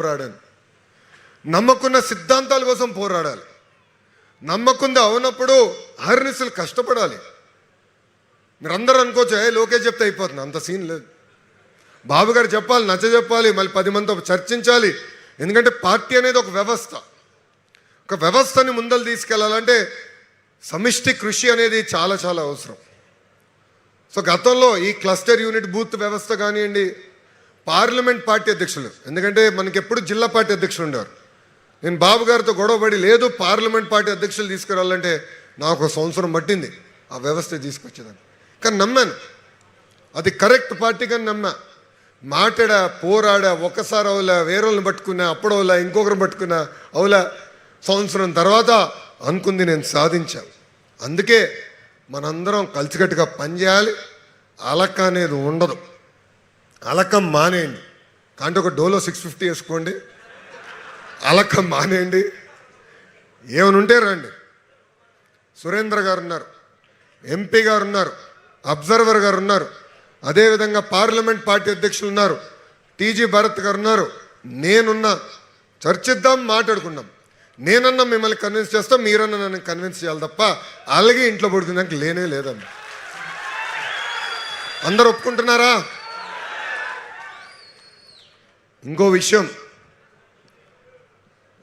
పోరాడాను. నమ్మకున్న సిద్ధాంతాల కోసం పోరాడాలి. నమ్మకుంది అవునప్పుడు అహర్నిశలు కష్టపడాలి. మీరందరూ అనుకోవచ్చు ఏ లోకేష్ చెప్తే అయిపోతుంది. అంత సీన్ లేదు. బాబు గారు చెప్పాలి నచ్చ చెప్పాలి మళ్ళీ పది మందితో చర్చించాలి. ఎందుకంటే పార్టీ అనేది ఒక వ్యవస్థ. ఒక వ్యవస్థని ముందలు తీసుకెళ్ళాలంటే సమిష్టి కృషి అనేది చాలా చాలా అవసరం. సో గతంలో ఈ క్లస్టర్ యూనిట్ బూత్ వ్యవస్థ కానివ్వండి పార్లమెంట్ పార్టీ అధ్యక్షులు. ఎందుకంటే మనకి ఎప్పుడు జిల్లా పార్టీ అధ్యక్షులు ఉండేవారు. నేను బాబు గారితో గొడవపడి లేదు పార్లమెంట్ పార్టీ అధ్యక్షులు తీసుకురావాలంటే నాకు ఒక సంవత్సరం పట్టింది. ఆ వ్యవస్థ తీసుకొచ్చేదాన్ని. కానీ నమ్మాను. అది కరెక్ట్ పార్టీ కానీ నమ్మా. మాట్లాడా పోరాడా ఒకసారి అవులా వేరేళ్ళని పట్టుకున్నా అప్పుడు అవులా ఇంకొకరు పట్టుకున్నా అవులా సంవత్సరం తర్వాత అనుకుంది నేను సాధించాను అందుకే మనందరం కలిసికట్టుగా పనిచేయాలి. అలక అనేది ఉండదు. అలకం మానేయండి. అంటే ఒక డోలో సిక్స్ ఫిఫ్టీ వేసుకోండి. అలకం మానేయండి. ఏమనుంటే రండి. సురేంద్ర గారు ఉన్నారు ఎంపీ గారు ఉన్నారు అబ్జర్వర్ గారు ఉన్నారు అదేవిధంగా పార్లమెంట్ పార్టీ అధ్యక్షులు ఉన్నారు టీజీ భరత్ గారు ఉన్నారు నేనున్నా చర్చిద్దాం మాట్లాడుకున్నాం నేనన్నా మిమ్మల్ని కన్విన్స్ చేస్తాం మీరన్నా నన్ను కన్విన్స్ చేయాలి తప్ప అలాగే ఇంట్లో పడుకుందానికి లేనే లేదమ్మా అందరు ఒప్పుకుంటున్నారా? ఇంకో విషయం.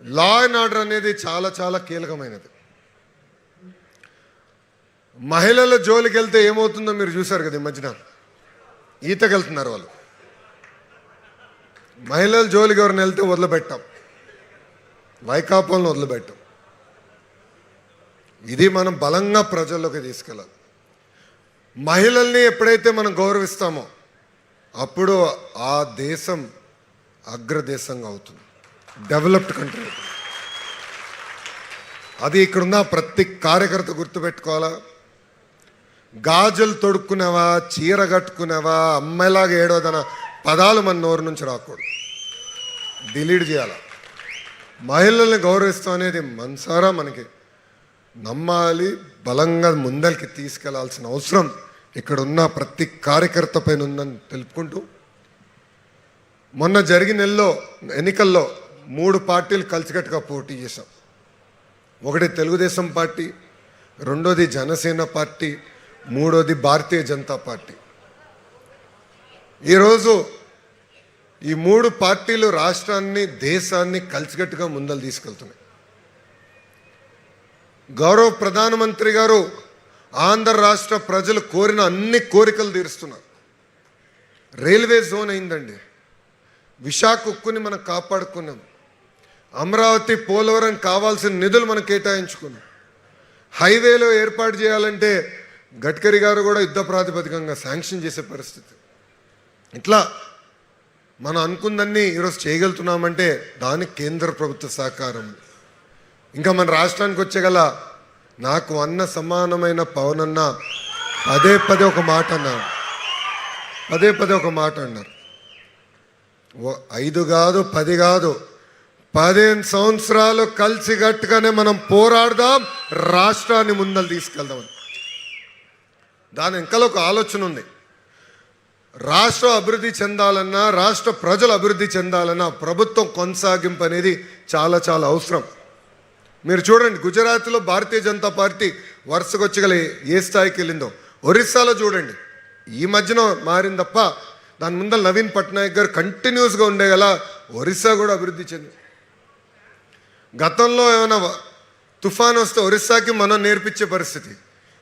లా అండ్ ఆర్డర్ అనేది చాలా చాలా కీలకమైనది. మహిళల జోలికి వెళ్తే ఏమవుతుందో మీరు చూశారు కదా ఈ మధ్యన. ఈతకెళ్తున్నారు వాళ్ళు. మహిళల జోలికి ఎవరిని వెళ్తే వదిలిపెట్టాం. వైకాపాలను వదిలిపెట్టాం. ఇది మనం బలంగా ప్రజల్లోకి తీసుకెళ్ళాలి. మహిళల్ని ఎప్పుడైతే మనం గౌరవిస్తామో అప్పుడు ఆ దేశం అగ్రదేశంగా అవుతుంది. డెవలప్డ్ కంట్రీ అవుతుంది అది ఇక్కడున్న ప్రతి కార్యకర్త గుర్తుపెట్టుకోవాలా గాజులు తొడుక్కునేవా చీర కట్టుకునేవా అమ్మాయిలాగా ఏడోదన పదాలు మన నోరు నుంచి రాకూడదు. డిలీట్ చేయాల? మహిళల్ని గౌరవిస్తాం అనేది మనసారా మనకి. నమ్మాలి బలంగా ముందరికి తీసుకెళ్ళాల్సిన అవసరం ఇక్కడ ఉన్న ప్రతి కార్యకర్త పైన ఉందని తెలుపుకుంటూ మొన్న జరిగిన నెలలో ఎన్నికల్లో మూడు పార్టీలు కలిసికట్టుగా పోటీ చేశాం. ఒకటి తెలుగుదేశం పార్టీ రెండోది జనసేన పార్టీ మూడోది భారతీయ జనతా పార్టీ. ఈరోజు ఈ మూడు పార్టీలు రాష్ట్రాన్ని దేశాన్ని కలిసికట్టుగా ముందలు తీసుకెళ్తున్నాయి. గౌరవ ప్రధానమంత్రి గారు ఆంధ్ర రాష్ట్ర ప్రజలు కోరిన అన్ని కోరికలు తీరుస్తున్నారు. రైల్వే జోన్ అయిందండి. విశాఖ ఉక్కుని మనం కాపాడుకున్నాం. అమరావతి పోలవరం కావాల్సిన నిధులు మనం కేటాయించుకున్నాం. హైవేలో ఏర్పాటు చేయాలంటే గడ్కరీ గారు కూడా యుద్ధ ప్రాతిపదికంగా శాంక్షన్ చేసే పరిస్థితి. ఇట్లా మనం అనుకుందన్నీ ఈరోజు చేయగలుగుతున్నామంటే దానికి కేంద్ర ప్రభుత్వ సహకారం. ఇంకా మన రాష్ట్రానికి వచ్చేగల నాకు అన్న సమానమైన పవన్ అన్న పదే పదే ఒక మాట అన్నారు. పదే పదే ఒక మాట అన్నారు. ఐదు కాదు పది కాదు. పదిహేను సంవత్సరాలు కలిసి గట్టుగానే మనం పోరాడదాం రాష్ట్రాన్ని ముందలు తీసుకెళ్దామని దాని వెనకాల ఒక ఆలోచన ఉంది. రాష్ట్రం అభివృద్ధి చెందాలన్నా రాష్ట్ర ప్రజలు అభివృద్ధి చెందాలన్నా ప్రభుత్వం కొనసాగింపు అనేది చాలా చాలా అవసరం. మీరు చూడండి గుజరాత్లో భారతీయ జనతా పార్టీ వరుసకొచ్చగల ఏ స్థాయికి వెళ్ళిందో. ఒరిస్సాలో చూడండి ఈ మధ్యన మారింది తప్ప దాని ముందర నవీన్ పట్నాయక్ గారు కంటిన్యూస్గా ఉండేగల ఒరిస్సా కూడా అభివృద్ధి చెంది. గతంలో ఏమైనా తుఫాన్ వస్తే ఒరిస్సాకి మనం నేర్పించే పరిస్థితి.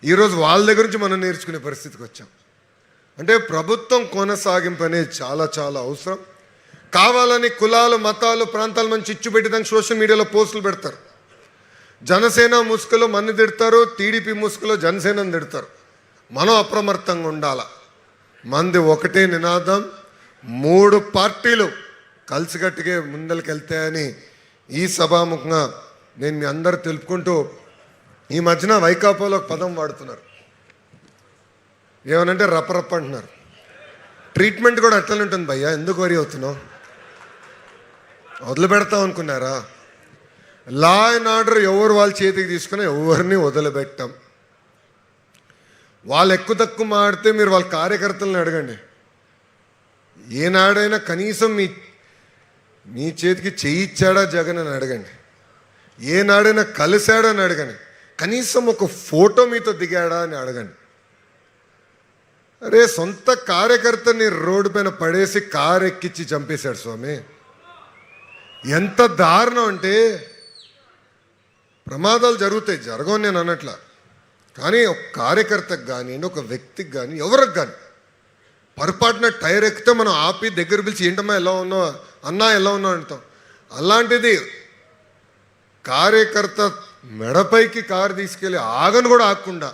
ఈరోజు వాళ్ళ దగ్గర నుంచి మనం నేర్చుకునే పరిస్థితికి వచ్చాం. అంటే ప్రభుత్వం కొనసాగింపు అనేది చాలా చాలా అవసరం. కావాలని కులాలు మతాలు ప్రాంతాల మంచి ఇచ్చు పెట్టడానికి సోషల్ మీడియాలో పోస్టులు పెడతారు. జనసేన ముసుగులో మన్ని తిడతారు టీడీపీ ముసుగులో జనసేనని తిడతారు. మనం అప్రమత్తంగా ఉండాల? మంది ఒకటే నినాదం మూడు పార్టీలు కలిసికట్టుగా ముందరికి వెళ్తాయని ఈ సభాముఖంగా నేను మీ అందరు తెలుపుకుంటూ ఈ మధ్యన వైకాపాలో ఒక పదం వాడుతున్నారు. ఏమనంటే రపరప్ప అంటున్నారు. ట్రీట్మెంట్ కూడా అట్లనే ఉంటుంది భయ్యా ఎందుకు వరి అవుతున్నావు? వదిలిపెడతాం అనుకున్నారా? లా అండ్ ఆర్డర్ ఎవరు వాళ్ళ చేతికి తీసుకున్నా ఎవరిని వదిలిపెట్టాం. వాళ్ళు ఎక్కువ తక్కువ మాడితే మీరు వాళ్ళ కార్యకర్తలను అడగండి. ఏనాడైనా కనీసం మీ మీ చేతికి చేయిచ్చాడా జగన్ అని అడగండి. ఏనాడైనా కలిశాడా అని అడగండి. కనీసం ఒక ఫోటో మీతో దిగాడా అని అడగండి. అరే సొంత కార్యకర్తని రోడ్డు పైన పడేసి కారు ఎక్కించి చంపేశాడు స్వామి. ఎంత దారుణం అంటే ప్రమాదాలు జరుగుతాయి జరగవు నేను అన్నట్లు. కానీ ఒక కార్యకర్తకు కానీ ఒక వ్యక్తికి కానీ ఎవరికి కానీ పొరపాటున టైర్ ఎక్కితే మనం ఆపి దగ్గర పిలిచి ఏంటమ్మా ఎలా ఉన్నావు? అన్నా ఎలా ఉన్నావు? అంటాం. అలాంటిది కార్యకర్త మెడపైకి కారు తీసుకెళ్ళి ఆగను కూడా ఆగకుండా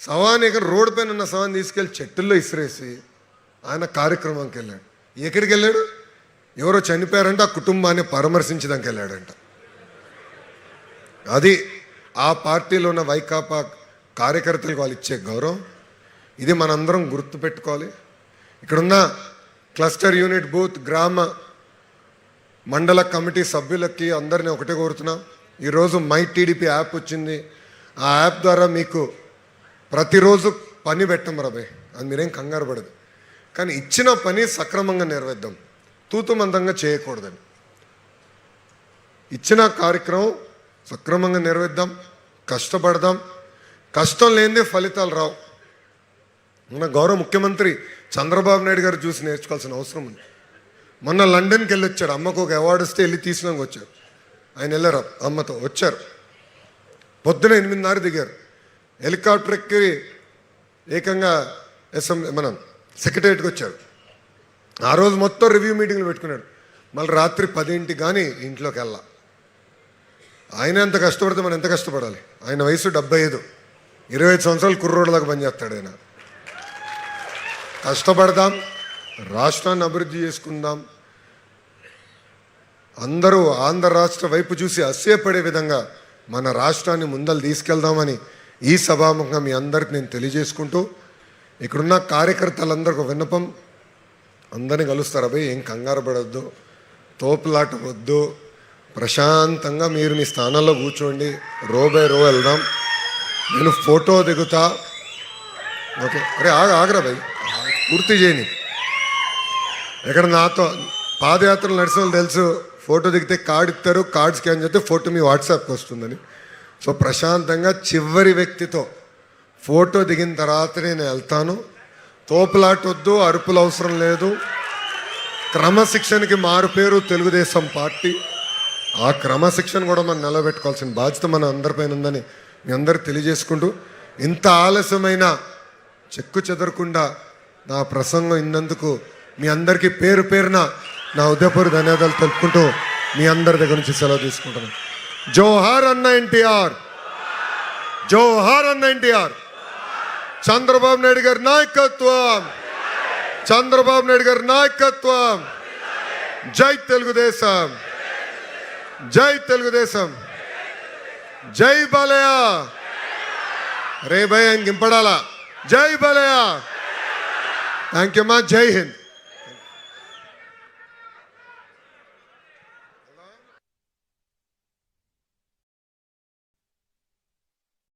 సవాని ఇక్కడ రోడ్డు పైన ఉన్న సవాని తీసుకెళ్ళి చెట్టుల్లో ఇసిరేసి ఆయన కార్యక్రమంకి వెళ్ళాడు. ఎక్కడికి వెళ్ళాడు? ఎవరో చనిపోయారంటే ఆ కుటుంబాన్ని పరామర్శించడానికి వెళ్ళాడంట. అది ఆ పార్టీలో ఉన్న వైకాపా కార్యకర్తలకు వాళ్ళు ఇచ్చే గౌరవం ఇది మనందరం గుర్తుపెట్టుకోవాలి ఇక్కడున్న క్లస్టర్ యూనిట్ బూత్ గ్రామ మండల కమిటీ సభ్యులకి అందరినీ ఒకటే కోరుతున్నాం. ఈరోజు మై టీడీపీ యాప్ వచ్చింది. ఆ యాప్ ద్వారా మీకు ప్రతిరోజు పని పెట్టం రాబాయ్ అది మీరేం కంగారు పడదు. కానీ ఇచ్చిన పని సక్రమంగా నెరవేద్దాం తూతుమందంగా చేయకూడదని. ఇచ్చిన కార్యక్రమం సక్రమంగా నెరవేద్దాం కష్టపడదాం. కష్టం లేనిదే ఫలితాలు రావు. మన గౌరవ ముఖ్యమంత్రి చంద్రబాబు నాయుడు గారు చూసి నేర్చుకోవాల్సిన అవసరం ఉంది. మొన్న లండన్కి వెళ్ళి వచ్చాడు. అమ్మకు ఒక అవార్డు వస్తే వెళ్ళి తీసుకున్నాక వచ్చారు ఆయన వెళ్ళారు అమ్మతో వచ్చారు. పొద్దున ఎనిమిదిన్నర దిగారు. హెలికాప్టర్ ఎక్కి ఏకంగా అసెంబ్లీ మనం సెక్రటరియట్కి వచ్చారు ఆ రోజు మొత్తం రివ్యూ మీటింగ్లు పెట్టుకున్నాడు. మళ్ళీ రాత్రి పదింటికి కానీ ఇంట్లోకి వెళ్ళా ఆయన ఎంత కష్టపడితే మనం ఎంత కష్టపడాలి? ఆయన వయసు డెబ్బై ఐదు. ఇరవై ఐదు సంవత్సరాలు కుర్రోడ్లాగా పనిచేస్తాడు ఆయన. కష్టపడదాం రాష్ట్రాన్ని అభివృద్ధి చేసుకుందాం. అందరూ ఆంధ్ర రాష్ట్ర వైపు చూసి అసహ్యపడే విధంగా మన రాష్ట్రాన్ని ముందలు తీసుకెళ్దామని ఈ సభాముఖంగా మీ అందరికి నేను తెలియజేసుకుంటూ ఇక్కడున్న కార్యకర్తలందరికీ విన్నపం. అందరిని కలుస్తారు అబ్బాయి ఏం కంగారు పడద్దు తోపులాట వద్దు. ప్రశాంతంగా మీరు మీ స్థానంలో కూర్చోండి. రో బై రో వెళ్దాం. నేను ఫోటో దిగుతా. ఓకే. అరే ఆగ ఆగరా భయ్. పూర్తి చేయని ఇక్కడ నాతో పాదయాత్రలు నడిచిన తెలుసు ఫోటో దిగితే కార్డు ఇస్తారు కార్డ్ స్కాన్ చేస్తే ఫోటో మీ వాట్సాప్కి వస్తుందని. సో ప్రశాంతంగా చివరి వ్యక్తితో ఫోటో దిగిన తర్వాత నేను వెళ్తాను. తోపులాటొద్దు అరుపులు అవసరం లేదు. క్రమశిక్షణకి మారు పేరు తెలుగుదేశం పార్టీ. ఆ క్రమశిక్షణ కూడా మనం నిలబెట్టుకోవాల్సిన బాధ్యత మన అందరిపైన ఉందని మీ అందరు తెలియజేసుకుంటూ ఎంత ఆలస్యమైన చెక్కు చెదరకుండా నా ప్రసంగం ఇన్నందుకు మీ అందరికీ పేరు పేరున నా ఉదయపూర్ ధన్యవాదాలు తెలుపుకుంటూ మీ అందరి దగ్గర నుంచి సెలవు తీసుకుంటాను జోహార్ అన్న ఎన్టీఆర్. జోహార్ అన్న ఎన్టీఆర్. చంద్రబాబు నాయుడు గారి నాయకత్వం. చంద్రబాబు నాయుడు గారి నాయకత్వం. జై తెలుగుదేశం. జై తెలుగుదేశం. జై బాలయ్య రే భయ్ ఇంపడాలా జై బాలయ్య థ్యాంక్ యూ మా జై హింద్